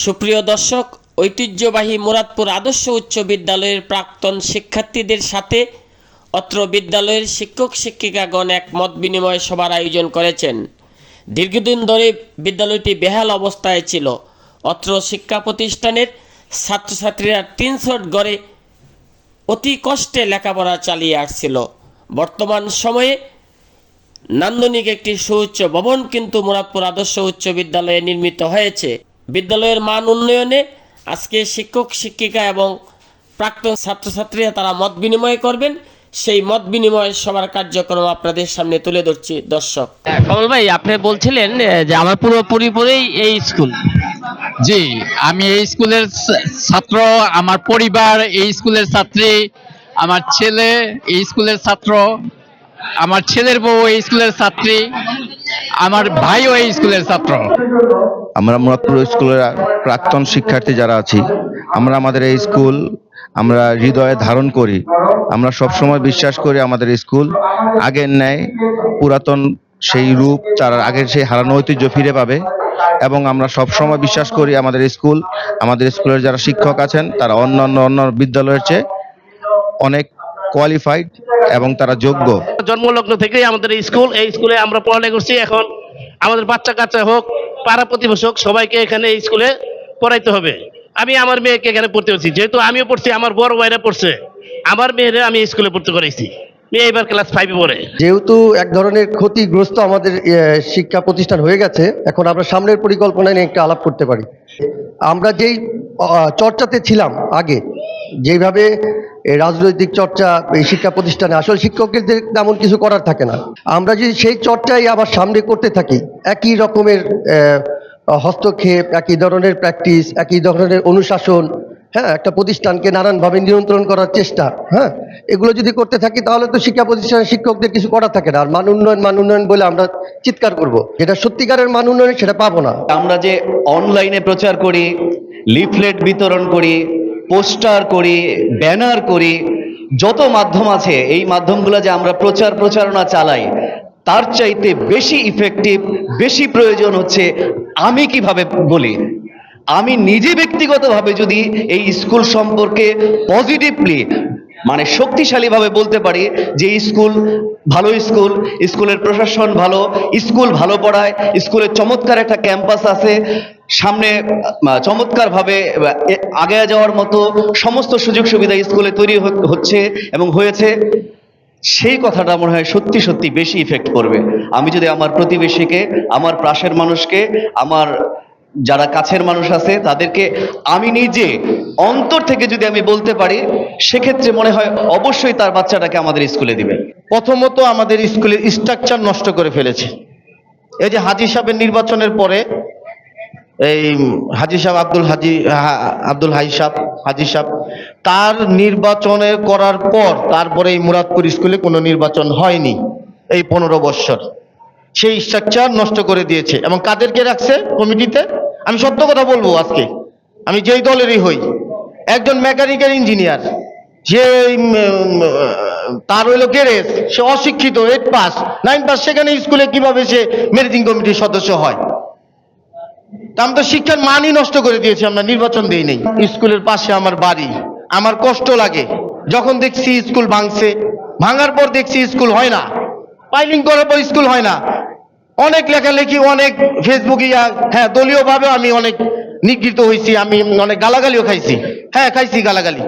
সুপ্রিয় দর্শক, ঐতিহ্যবাহী মুরাদপুর আদর্শ উচ্চ বিদ্যালয়ের প্রাক্তন শিক্ষার্থীদের সাথে অত্র বিদ্যালয়ের শিক্ষক শিক্ষিকাগণ এক মত বিনিময় সভার আয়োজন করেছেন। দীর্ঘদিন ধরে বিদ্যালয়টি বেহাল অবস্থায় ছিল। অত্র শিক্ষা প্রতিষ্ঠানের ছাত্রছাত্রীরা তিনশট গড়ে অতি কষ্টে লেখাপড়া চালিয়ে আসছিল। বর্তমান সময়ে নান্দনিক একটি সুউচ্চ ভবন কিন্তু মুরাদপুর আদর্শ উচ্চ বিদ্যালয়ে নির্মিত হয়েছে। বিদ্যালয়ের মান উন্নয়নে আজকে শিক্ষক শিক্ষিকা এবং প্রাক্তন ছাত্রছাত্রীরা তারা মত বিনিময় করবেন। সেই মত বিনিময় সবার কার্যক্রম আপনাদের সামনে তুলে ধরছি দর্শক। কমল ভাই আপনি বলছিলেন যে আমার পুরো পরিবারেই এই স্কুল। জি আমি এই স্কুলের ছাত্র আমার পরিবার এই স্কুলের ছাত্রী আমার ছেলে এই স্কুলের ছাত্র আমার ছেলের বউ এই স্কুলের ছাত্রী। আমার ভাইও এই স্কুলের ছাত্র। আমরা মুরাদপুর স্কুলের প্রাক্তন শিক্ষার্থী যারা আছি, আমরা আমাদের এই স্কুল, আমরা হৃদয়ে ধারণ করি। আমরা সবসময় বিশ্বাস করি আমাদের স্কুল আগের ন্যায় পুরাতন সেই রূপ, তার আগের সেই হারানো ঐতিহ্য ফিরে পাবে। এবং আমরা সবসময় বিশ্বাস করি আমাদের স্কুল, আমাদের স্কুলের যারা শিক্ষক আছেন, তারা অন্য অন্য অন্য বিদ্যালয়ের চেয়ে অনেক কোয়ালিফাইড এবং তারা যোগ্য। জন্মলগ্ন থেকেই আমাদের এই স্কুল এই স্কুলে আমরা পড়ালেখা করছি। এখন আমাদের বাচ্চা কাচ্চা হোক পাড়া প্রতিবেশী হোক সবাইকে এখানে এই স্কুলে পড়াইতে হবে। আমি আমার মেয়েকে এখানে পড়তে হচ্ছি যেহেতু আমিও পড়ছি আমার বড় ভাইরা পড়ছে। আমার মেয়েরা আমি স্কুলে পড়তে করাইছি। মেয়ে এবার ক্লাস ফাইভে পড়ে। যেহেতু এক ধরনের ক্ষতিগ্রস্ত আমাদের শিক্ষা প্রতিষ্ঠান হয়ে গেছে এখন আমরা সামনের পরিকল্পনা নিয়ে একটা আলাপ করতে পারি। আমরা যেই চর্চাতে ছিলাম আগে। যেভাবে রাজনৈতিক চর্চা, এই শিক্ষা প্রতিষ্ঠানে আসলে শিক্ষকদের তেমন কিছু করার থাকে না। আমরা যদি সেই চর্চাই আবার সামনে করতে থাকি, একই রকমের হস্তক্ষেপ, একই ধরনের প্র্যাকটিস একই ধরনের অনুশাসন হ্যাঁ একটা প্রতিষ্ঠানকে নানানভাবে নিয়ন্ত্রণ করার চেষ্টা হ্যাঁ এগুলো যদি করতে থাকি, তাহলে তো শিক্ষা প্রতিষ্ঠানের শিক্ষকদের কিছু করা থাকে না। আর মান উন্নয়ন মান উন্নয়ন বলে আমরা চিৎকার করব। যেটা সত্যিকারের মান উন্নয়ন, সেটা পাবো না। আমরা যে অনলাইনে প্রচার করি লিফলেট বিতরণ করি, পোস্টার করি, ব্যানার করি, যত মাধ্যম আছে, এই মাধ্যমগুলো যে আমরা প্রচার প্রচারণা চালাই, তার চাইতে বেশি ইফেক্টিভ বেশি প্রয়োজন হচ্ছে আমি কীভাবে বলি? আমি নিজে ব্যক্তিগতভাবে যদি এই স্কুল সম্পর্কে পজিটিভলি মানে শক্তিশালীভাবে বলতে পারি যে স্কুল ভালো স্কুল স্কুলের প্রশাসন ভালো স্কুল ভালো পড়ায় স্কুলের চমৎকার একটা ক্যাম্পাস আছে সামনে চমৎকারভাবে আগে যাওয়ার মতো সমস্ত সুযোগ সুবিধা স্কুলে তৈরি হচ্ছে এবং হয়েছে। সেই কথাটা মনে হয় সত্যি সত্যি বেশি ইফেক্ট করবে। আমি যদি আমার প্রতিবেশীকে, আমার পাশের মানুষকে, আমার যারা কাছের মানুষ আছে, তাদেরকে আমি নিজে অন্তর থেকে যদি আমি বলতে পারি, সেক্ষেত্রে মনে হয় অবশ্যই তার বাচ্চাটাকে আমাদের স্কুলে দিবে। প্রথমত আমাদের স্কুলের স্ট্রাকচার নষ্ট করে ফেলেছে। এই যে হাজি সাহেবের নির্বাচনের পরে এই হাজি সাহেব আব্দুল হাজি আব্দুল হাই সাহেব, হাজি সাহেব, তার নির্বাচনে করার পর তারপরে এই মুরাদপুর স্কুলে কোনো নির্বাচন হয়নি এই পনেরো বৎসর সেই স্ট্রাকচার নষ্ট করে দিয়েছে। এবং কাদেরকে রাখছে কমিটিতে? আমি সত্য কথা বলব আজকে। আমি যেই দলেরই হই। একজন মেকানিক্যাল ইঞ্জিনিয়ার। যে তার হইল গ্যারেজ। সে অশিক্ষিত এইট পাস। নাইন পাস, সেখানে স্কুলে কীভাবে সে ম্যানেজিং কমিটির সদস্য হয়? আমি তো শিক্ষার মানই নষ্ট করে দিয়েছি, আমরা নির্বাচন দিই নেই। স্কুলের পাশে আমার বাড়ি, আমার কষ্ট লাগে। যখন দেখছি স্কুল ভাঙছে, ভাঙার পর দেখছি স্কুল হয় না। পাইলিং করার পর স্কুল হয় না। অনেক লেখালেখি, অনেক ফেসবুকে হ্যাঁ দলীয়ভাবে আমি অনেক নিগৃহীত হয়েছি, আমি অনেক গালাগালিও খাইছি। হ্যাঁ খাইছি গালাগালি।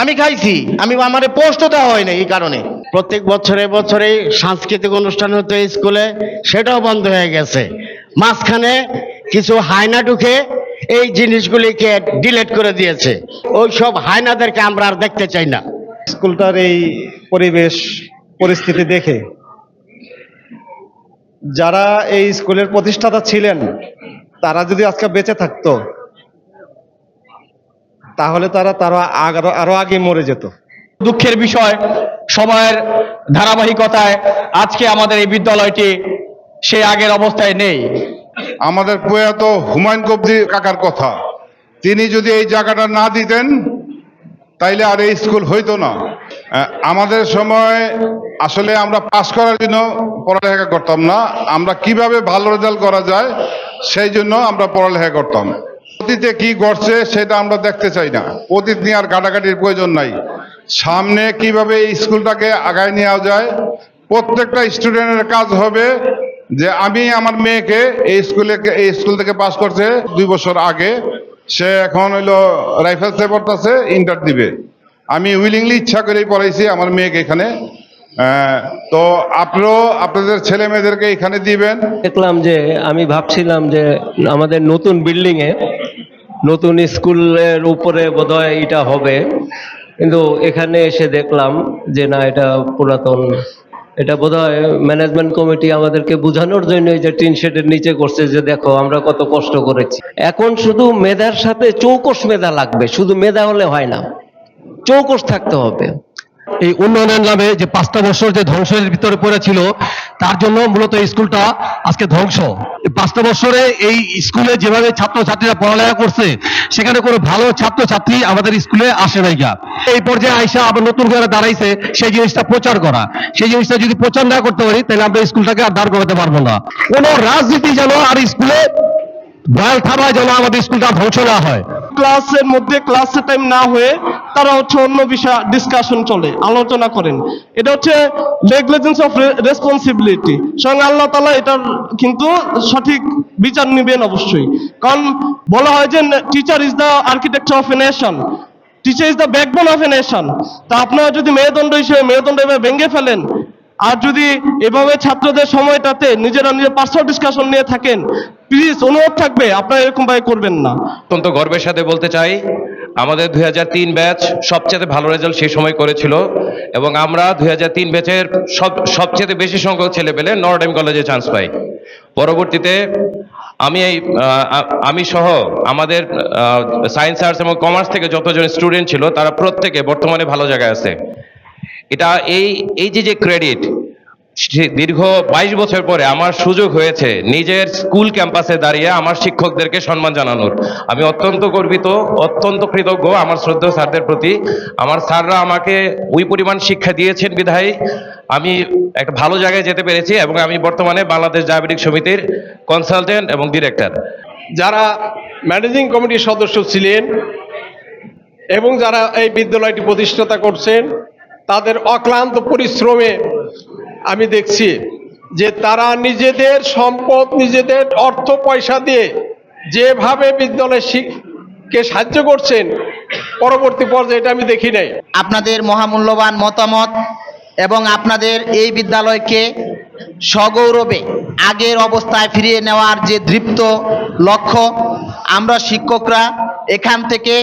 আমি খাইছি, আমি আমার পোস্টও দেওয়া হয় না এই কারণে। প্রত্যেক বছরে বছরে সাংস্কৃতিক অনুষ্ঠান হতো স্কুলে, সেটাও বন্ধ হয়ে গেছে। মাঝখানে কিছু হায়না ঢুকে এই জিনিসগুলিকে ডিলেট করে দিয়েছে। ওই সব হায়নাদেরকে আমরা আর দেখতে চাই না। স্কুলটার এই পরিবেশ পরিস্থিতি দেখে যারা এই স্কুলের প্রতিষ্ঠাতা ছিলেন তারা যদি আজকে বেঁচে থাকতো তাহলে তারা তারা আরও আরও আগে মরে যেত। দুঃখের বিষয় সময়ের ধারাবাহিকতায় আজকে আমাদের এই বিদ্যালয়টি সে আগের অবস্থায় নেই। আমাদের প্রয়াত হুমায়ুন কবদি কাকার কথা। তিনি যদি এই জায়গাটা না দিতেন, তাইলে আর এই স্কুল হইতো না। আমাদের সময় আসলে আমরা পাশ করার জন্য পড়ালেখা করতাম না। আমরা কীভাবে ভালো রেজাল্ট করা যায়, সেই জন্য আমরা পড়ালেখা করতাম। অতীতে কি ঘটছে সেটা আমরা দেখতে চাই না। অতীত নিয়ে আর ঘাটাঘাটির প্রয়োজন নাই। সামনে কীভাবে এই স্কুলটাকে আগায় নেওয়া যায়, প্রত্যেকটা স্টুডেন্টের কাজ হবে যে আমি আমার মেয়েকে এই স্কুলে এই স্কুল থেকে পাস করছে দুই বছর আগে, সে এখন হইল রাইফেলসে পড়তেছে, ইন্টার দিবে। আমি উইলিংলি ইচ্ছা করেই পড়াইছি আমার মেয়েকে এখানে। তো আপনারাও আপনাদের ছেলে মেয়েদেরকে এখানে দিবেন। দেখলাম যে আমি ভাবছিলাম যে আমাদের নতুন বিল্ডিং এ নতুন স্কুলের উপরে বোধহয় এটা হবে। কিন্তু এখানে এসে দেখলাম যে না, এটা পুরাতন এটা বোধহয় ম্যানেজমেন্ট কমিটি আমাদেরকে বোঝানোর জন্য এই যে টিন শেডের নিচে করছে যে দেখো, আমরা কত কষ্ট করেছি। এখন শুধু মেধার সাথে চৌকস মেধা লাগবে, শুধু মেধা হলে হয় না। চৌকস থাকতে হবে। এই উন্নয়নের নামে যে পাঁচটা বছর যে ধ্বংসের ভিতরে পড়েছিল, তার জন্য মূলত স্কুলটা আজকে ধ্বংস। পাঁচটা বছরে এই স্কুলে যেভাবে ছাত্রছাত্রীরা পড়ালেখা করছে, সেখানে কোনো ভালো ছাত্রছাত্রী আমাদের স্কুলে আসে নাই গা। এই পর্যায়ে আইসা আবার নতুন করে দাঁড়াইছে, সেই জিনিসটা প্রচার করা। সেই জিনিসটা যদি প্রচার না করতে পারি, তাহলে আমরা স্কুলটাকে আর দাঁড় করাতে পারব না। কোনো রাজনীতি যেন আর স্কুলে বয়াল থামায় যেন আমাদের স্কুলটা ধ্বংস না হয়। ক্লাসের মধ্যে, ক্লাসের টাইম না হয়ে তারা হচ্ছে অন্য বিষয় ডিসকাশন চলে, আলোচনা করেন। এটা হচ্ছে নেগলিজেন্স অফ রেসপন্সিবিলিটি স্বয়ং আল্লাহ তালা এটার কিন্তু সঠিক বিচার নিবেন অবশ্যই। কারণ বলা হয় যে teacher is the architecture of a nation teacher is the backbone of a nation তা আপনারা যদি মেরুদণ্ড হিসেবে, মেরুদণ্ড এভাবে ভেঙে ফেলেন আর যদি এভাবে ছাত্রদের সময়টাতে নিজেরা নিজের পার্সোনাল ডিসকাশন নিয়ে থাকেন প্লিজ অনুরোধ থাকবে, আপনারা এরকম ভাবে করবেন না। অত্যন্ত গর্বের সাথে বলতে চাই, আমাদের দুই তিন ব্যাচ সবচেয়ে ভালো রেজাল্ট সেই সময় করেছিল এবং আমরা দুই হাজার তিন ব্যাচের সব, সবচেয়ে বেশি সংখ্যক ছেলে পেলে নরডেম কলেজে চান্স পাই। পরবর্তীতে আমি এই আমি সহ আমাদের সায়েন্স আর্টস এবং কমার্স থেকে যতজন স্টুডেন্ট ছিল, তারা প্রত্যেকে বর্তমানে ভালো জায়গায় আছে। এটা এই এই যে যে ক্রেডিট দীর্ঘ বাইশ বছর পরে আমার সুযোগ হয়েছে নিজের স্কুল ক্যাম্পাসে দাঁড়িয়ে আমার শিক্ষকদেরকে সম্মান জানানোর। আমি অত্যন্ত গর্বিত, অত্যন্ত কৃতজ্ঞ আমার শ্রদ্ধেয় স্যারদের প্রতি। আমার স্যাররা আমাকে ওই পরিমাণ শিক্ষা দিয়েছেন বিধায় আমি একটা ভালো জায়গায় যেতে পেরেছি এবং আমি বর্তমানে বাংলাদেশ ডায়াবেটিক সমিতির কনসালটেন্ট এবং ডিরেক্টর যারা ম্যানেজিং কমিটির সদস্য ছিলেন এবং যারা এই বিদ্যালয়টি প্রতিষ্ঠাতা করছেন তাদের অক্লান্ত পরিশ্রমে আমি দেখছি যে তারা নিজেদের সম্পদ, নিজেদের অর্থ পয়সা দিয়ে যেভাবে বিদ্যালয় শিক্ষকে সাহায্য করছেন, পরবর্তী পর্যায়ে এটা আমি দেখি নাই। আপনাদের মহামূল্যবান মতামত এবং আপনাদের এই বিদ্যালয়কে সগৌরবে আগের অবস্থায় ফিরিয়ে নেওয়ার যে দৃপ্ত লক্ষ্য, আমরা শিক্ষকরা এখান থেকে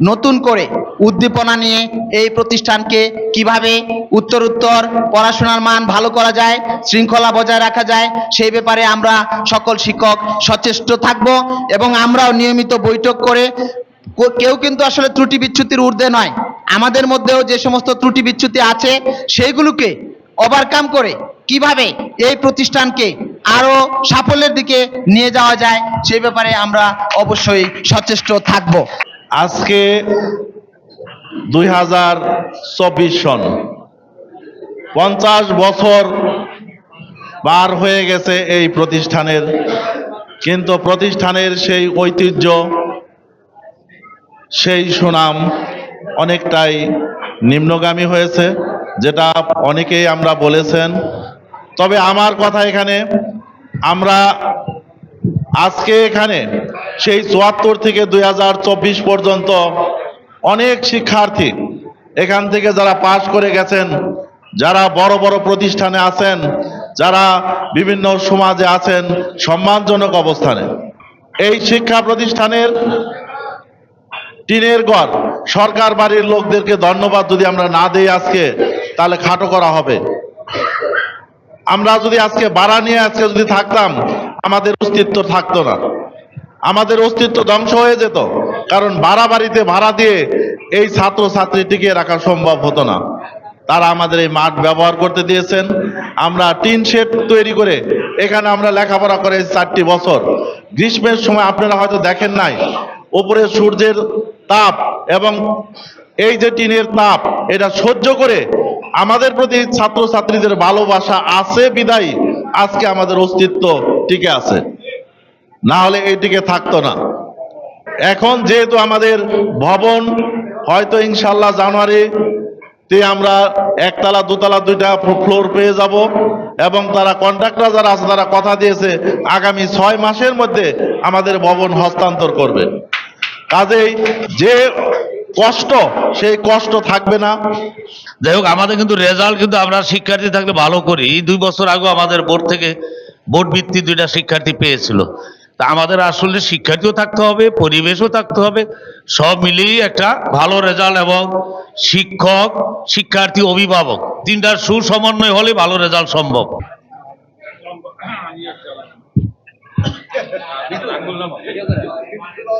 নতুন করে উদ্দীপনা নিয়ে এই প্রতিষ্ঠানকে কীভাবে উত্তরোত্তর পড়াশোনার মান ভালো করা যায়, শৃঙ্খলা বজায় রাখা যায়, সেই ব্যাপারে আমরা সকল শিক্ষক সচেষ্ট থাকব এবং আমরাও নিয়মিত বৈঠক করে কেউ কিন্তু আসলে ত্রুটি বিচ্ছুতির ঊর্ধ্বে নয়। আমাদের মধ্যেও যে সমস্ত ত্রুটি বিচ্ছুতি আছে, সেইগুলোকে ওভারকাম করে কীভাবে এই প্রতিষ্ঠানকে আরও সাফল্যের দিকে নিয়ে যাওয়া যায় সেই ব্যাপারে আমরা অবশ্যই সচেষ্ট থাকব। আজকে দুই হাজার চব্বিশ সন। পঞ্চাশ বছর পার হয়ে গেছে এই প্রতিষ্ঠানের, কিন্তু প্রতিষ্ঠানের সেই ঐতিহ্য, সেই সুনাম অনেকটাই নিম্নগামী হয়েছে, যেটা অনেকেই আমরা বলেছেন। তবে আমার কথা এখানে, আমরা আজকে এখানে সেই চুয়াত্তর থেকে দুই হাজার চব্বিশ পর্যন্ত অনেক শিক্ষার্থী এখান থেকে যারা পাশ করে গেছেন, যারা বড় বড় প্রতিষ্ঠানে আছেন, যারা বিভিন্ন সমাজে আছেন, সম্মানজনক অবস্থানে। এই শিক্ষা প্রতিষ্ঠানের টিনের ঘর, সরকার বাড়ির লোকদেরকে ধন্যবাদ যদি আমরা না দিই আজকে, তাহলে খাটো করা হবে। আমরা যদি আজকে বাড়া নিয়ে আজকে যদি থাকতাম আমাদের অস্তিত্ব থাকতো না। আমাদের অস্তিত্ব ধ্বংস হয়ে যেত। কারণ ভাড়া বাড়িতে ভাড়া দিয়ে এই ছাত্র ছাত্রী টিকিয়ে রাখা সম্ভব হতো না। তারা আমাদের এই মাঠ ব্যবহার করতে দিয়েছেন। আমরা টিন শেড তৈরি করে এখানে আমরা লেখাপড়া করে চারটি বছর। গ্রীষ্মের সময় আপনারা হয়তো দেখেন নাই, উপরে সূর্যের তাপ এবং এই যে টিনের তাপ, এটা সহ্য করে আমাদের প্রতি ছাত্রছাত্রীদের ভালোবাসা আছে বিদায়ী। আজকে আমাদের অস্তিত্ব টিকে আছে। না হলে এইটিকে থাকতো না। এখন যেহেতু আমাদের ভবন, হয়তো ইনশাল্লাহ জানুয়ারিতে আমরা একতলা, দুতলা, দুইটা ফ্লোর পেয়ে যাব এবং তারা কন্ট্রাক্টর যারা আছে, তারা কথা দিয়েছে, আগামী ছয় মাসের মধ্যে আমাদের ভবন হস্তান্তর করবে। কাজেই যে কষ্ট, সেই কষ্ট থাকবে না। যাই হোক, আমাদের কিন্তু রেজাল্ট কিন্তু আমরা শিক্ষার্থী থাকলে ভালো করি। এই দুই বছর আগেও আমাদের বোর্ড থেকে বোর্ড ভিত্তি দুইটা শিক্ষার্থী পেয়েছিল। তা আমাদের আসলে শিক্ষার্থীও থাকতে হবে, পরিবেশও থাকতে হবে। সব মিলিয়েই একটা ভালো রেজাল্ট এবং শিক্ষক, শিক্ষার্থী, অভিভাবক তিনটার সুসমন্বয় হলে ভালো রেজাল্ট সম্ভব।